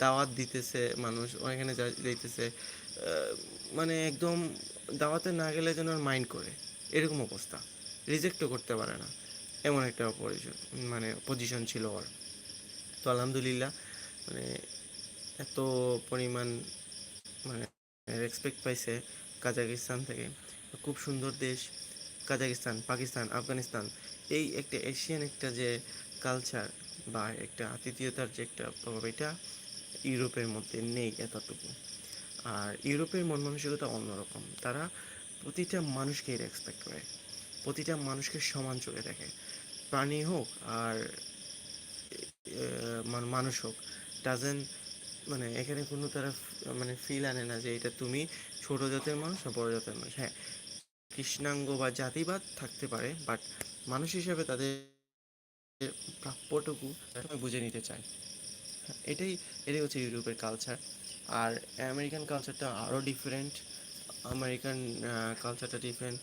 দাওয়াত দিতেছে, মানুষ ওইখানে যা- যাইতেছে মানে একদম দাওয়াতে না গেলে যেন মাইন্ড করে। এরকম অবস্থা। রিজেক্টও করতে পারে না। এমন একটা মানে পজিশন ছিল ওর। তো আলহামদুলিল্লাহ মানে এত পরিমাণ মানে রেসপেক্ট পাইছে কাজাকিস্তান থেকে। খুব সুন্দর দেশ, কাজাকিস্তান, পাকিস্তান, আফগানিস্তান। এই একটা এশিয়ান একটা যে কালচার বা একটা আতিথেয়তার যে একটা প্রভাব, এটা ইউরোপের মধ্যে নেই এতটুকু। আর ইউরোপের মন মানসিকতা অন্যরকম। তারা প্রতিটা মানুষকেই রেসপেক্ট করে। প্রতিটা মানুষকে সমান চোখে দেখে। প্রাণী হোক আর মানুষ হোক ডাজেন মানে এখানে কোনো তারা মানে ফিল আনে না যে এটা তুমি ছোট জাতের মানুষ না বড় জাতের মানুষ। হ্যাঁ কৃষ্ণাঙ্গ বা জাতিবাদ থাকতে পারে বাট মানুষ হিসেবে তাদের প্রাপ্যটুকু বুঝে নিতে চায়। এটাই এটাই হচ্ছে ইউরোপের কালচার আর আমেরিকান কালচারটা আরও ডিফারেন্ট আমেরিকান কালচারটা ডিফারেন্ট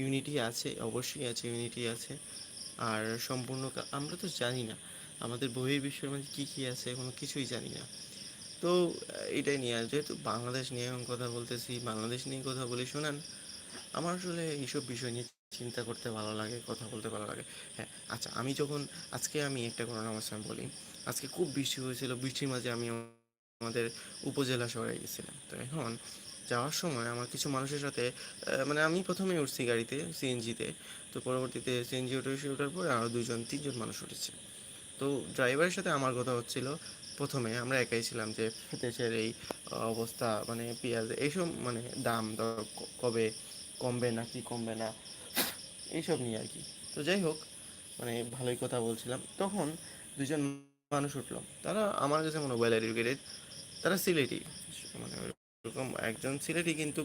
ইউনিটি আছে, অবশ্যই আছে ইউনিটি আছে। আর সম্পূর্ণ আমরা তো জানি না। আমাদের বহির্বিশ্বের মধ্যে কী কী আছে, কোনো কিছুই জানি না। তো এটাই নিয়ে, যেহেতু বাংলাদেশ নিয়ে এখন কথা বলতেছি, বাংলাদেশ নিয়ে কথা বলি, শোনান। আমার আসলে এইসব বিষয় নিয়ে চিন্তা করতে ভালো লাগে, কথা বলতে ভালো লাগে। হ্যাঁ আচ্ছা আমি যখন, আজকে আমি একটা ঘটনা আমার বলি। আজকে খুব বৃষ্টি হয়েছিল। বৃষ্টির মাঝে আমি আমাদের উপজেলা শহরে গেছিলাম। তো এখন যাওয়ার সময় আমার কিছু মানুষের সাথে মানে আমি প্রথমে উঠছি গাড়িতে, সিএনজিতে। তো পরবর্তীতে সিএনজি উঠে এসে ওঠার পরে আরও দুজন তিনজন মানুষ উঠেছে। তো ড্রাইভারের সাথে আমার কথা হচ্ছিল প্রথমে। আমরা একাই ছিলাম যে দেশের এই অবস্থা মানে পেঁয়াজ, এইসব মানে দাম দর কবে কমবে না কি কমবে না, এইসব নিয়ে আর কি। তো যাই হোক মানে ভালোই কথা বলছিলাম। তখন দুজন মানুষ উঠল। তারা আমার কাছে মনে ওয়েল এডুকেটেড তারা সিলেটি। মানে এরকম একজন সিলেটি কিন্তু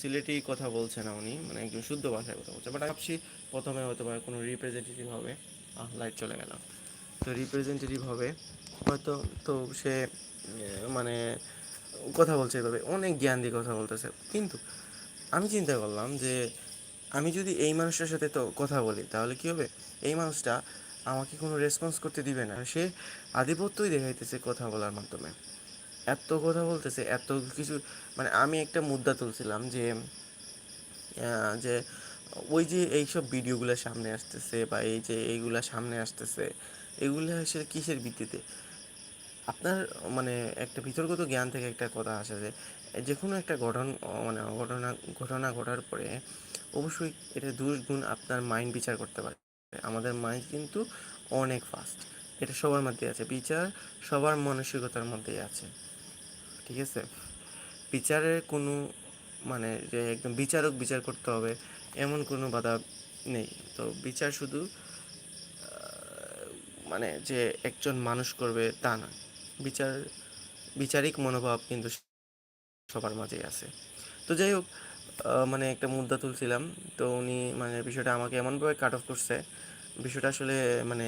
সিলেটি কথা বলছে না উনি মানে একজন শুদ্ধ ভাষায় কথা বলছে। বাট ভাবছি প্রথমে হয়তো বা কোনো রিপ্রেজেন্টেটিভ হবে। আহ লাইট চলে গেল। তো রিপ্রেজেন্টেটিভ হবে। হয়তো তো সে মানে কথা বলছে এভাবে। অনেক জ্ঞান দিয়ে কথা বলতেছে। কিন্তু আমি চিন্তা করলাম যে, আমি যদি এই মানুষটার সাথে তো কথা বলি, তাহলে কি হবে? এই মানুষটা আমাকে কোনো রেসপন্স করতে দিবে না। সে আধিপত্যই দেখাইতেছে কথা বলার মাধ্যমে। এত কথা বলতেছে, এত কিছু মানে আমি একটা মুদ্রা তুলছিলাম যে যে ওই যে এইসব ভিডিওগুলো সামনে আসতেছে বা এই যে এইগুলা সামনে আসতেছে, এগুলো আসলে কিসের ভিত্তিতে? আপনার মানে একটা বিতর্কত জ্ঞান থেকে একটা কথা আসে যে যে কোনো একটা ঘটন মানে ঘটনা ঘটনা ঘটার পরে অবশ্যই এটা দোষ গুণ আপনার মাইন্ড বিচার করতে পারে। আমাদের মাইন্ড কিন্তু অনেক ফাস্ট এটা সবার মধ্যে আছে। বিচার সবার মানসিকতার মধ্যেই আছে। ঠিক আছে? বিচারের কোনো মানে যে একদম বিচারক বিচার করতে হবে, এমন কোনো বাধা নেই। তো বিচার শুধু মানে যে একজন মানুষ করবে তা নয় বিচার, বিচারিক মনোভাব কিন্তু সবার মাঝেই আছে। তো যাই হোক মানে একটা মুদ্রা তুলছিলাম। তো উনি মানে বিষয়টা আমাকে এমনভাবে কাট অফ করছে। বিষয়টা আসলে মানে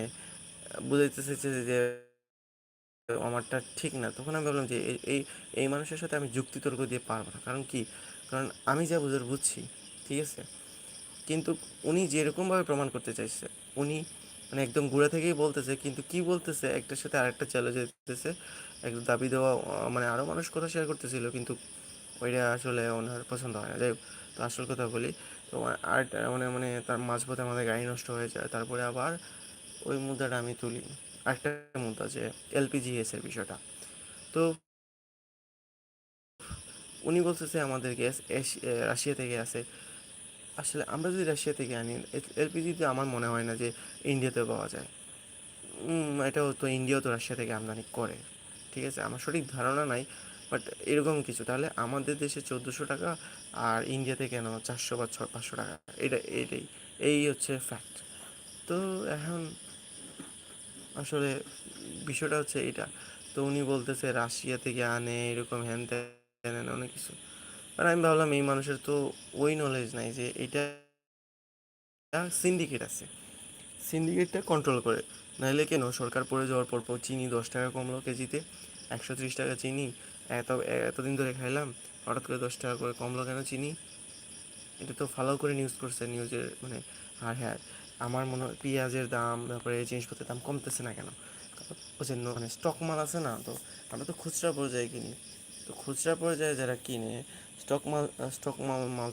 বুঝাইতে চাইছে যে আমারটা ঠিক না। তখন আমি ভাবলাম যে, এই এই এই মানুষের সাথে আমি যুক্তিতর্ক দিয়ে পারব না। কারণ কি? কারণ আমি যা বুঝার বুঝছি, ঠিক আছে? কিন্তু উনি যেরকমভাবে প্রমাণ করতে চাইছে, উনি মানে একদম গুঁড়া থেকেই বলতেছে, কিন্তু কি বলতেছে একটার সাথে আরেকটা চ্যালেঞ্জ দিতেছে একদম দাবি দেওয়া মানে আরও মানুষ কথা শেয়ার করতেছিল, কিন্তু ওইটা আসলে ওনার পছন্দ হয় না। যাই তো আসল কথা বলি, তো আর মানে মানে তার মাঝপথে আমাদের গাড়ি নষ্ট হয়ে যায়, তারপরে আবার ওই মুদ্রাটা আমি তুলি। আরেকটা মুদ্রা যে এলপিজিএস এর বিষয়টা। তো উনি বলতেছে আমাদের গ্যাস রাশিয়া থেকে আসে আসলে আমরা যদি রাশিয়া থেকে আনি এলপিজি তো আমার মনে হয় না যে ইন্ডিয়াতে পাওয়া যায়। এটাও তো ইন্ডিয়াও তো রাশিয়া থেকে আমদানি করে। ঠিক আছে, আমার সঠিক ধারণা নাই বাট এরকম কিছু। তাহলে আমাদের দেশে চোদ্দোশো টাকা আর ইন্ডিয়াতে কেন চারশো বা ছ পাঁচশো টাকা? এটা, এটাই। এই হচ্ছে ফ্যাক্ট তো এখন আসলে বিষয়টা হচ্ছে এটা। তো উনি বলতেছে, রাশিয়া থেকে আনে, এরকম হ্যান ত্যান অনেক কিছু। আর আমি ভাবলাম, এই মানুষের তো ওই নলেজ নাই যে এটা সিন্ডিকেট আছে। সিন্ডিকেটটা কন্ট্রোল করে। নাহলে কেন? সরকার পড়ে যাওয়ার পর চিনি দশ টাকা কমলো কেজিতে। একশো ত্রিশ টাকা চিনি। এত, এতদিন ধরে খাইলাম, হঠাৎ করে দশ টাকা করে কমলো কেন চিনি? এটা তো ফলো করে নিউজ করছে নিউজের মানে আর হ্যাঁ আমার মনে হয় পেঁয়াজের দাম, তারপরে জিনিসপত্রের দাম কমতেছে না কেন? ওই জন্য মানে স্টক মাল আছে না, তো আমরা তো খুচরা পর্যায়ে কিনি। তো খুচরা পর্যায়ে যারা কিনে স্টক মাল স্টক মাল মাল